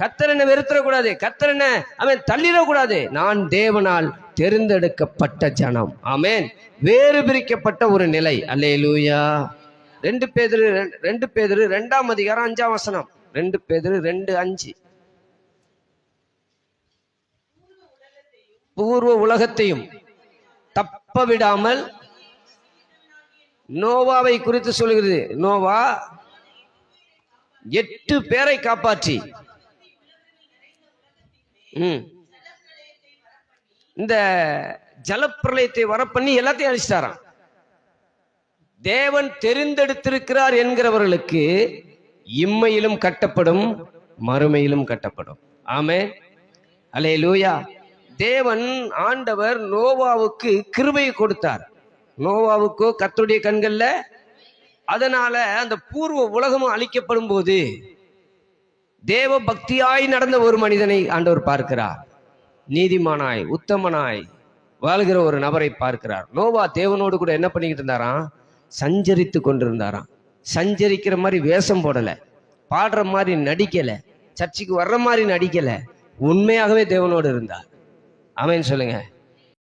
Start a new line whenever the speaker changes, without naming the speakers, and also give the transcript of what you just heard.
கத்தரனை வெறுத்துறக்கூடாது. கத்தரனை அவன் தள்ளிடக்கூடாது. நான் தேவனால் தெரிந்தெடுக்கப்பட்ட ஜனம். ஆமேன். வேறு பிரிக்கப்பட்ட ஒரு நிலை. அல்லேலூயா. ரெண்டு பேதிரு ரெண்டு பேதிரு ரெண்டாம் அதிகாரம் அஞ்சாம் வசனம். ரெண்டு பேதிரு ரெண்டு அஞ்சு. பூர்வ உலகத்தையும் தப்ப விடாமல் நோவாவை குறித்து சொல்கிறது நோவா எட்டு பேரை காப்பாற்றி. இந்த ஜலப்பிரளயத்தை வரப்பண்ணி எல்லாத்தையும் அழிச்சிட்டாராம். தேவன் தெரிந்தெடுத்திருக்கிறார் என்கிறவர்களுக்கு இம்மையிலும் கட்டப்படும் மறுமையிலும் கட்டப்படும். ஆமே அலே லூயா தேவன் ஆண்டவர் நோவாவுக்கு கிருபை கொடுத்தார். நோவாவுக்கோ கத்துடைய கண்கள்ல அதனால அந்த பூர்வ உலகமும் அழிக்கப்படும் போது தேவ பக்தியாய் நடந்த ஒரு மனிதனை ஆண்டவர் பார்க்கிறார். நீதிமானாய் உத்தமனாய் வாழ்கிற ஒரு நபரை பார்க்கிறார். நோவா தேவனோடு கூட என்ன பண்ணிக்கிட்டு இருந்தாராம்? சஞ்சரித்து கொண்டிருந்தாராம். சஞ்சரிக்கிற மாதிரி வேஷம் போடலை. பாடுற மாதிரி நடிக்கலை. சர்ச்சுக்கு வர்ற மாதிரி நடிக்கலை. உண்மையாகவே தேவனோடு இருந்தார். ஆமென் சொல்லுங்கள்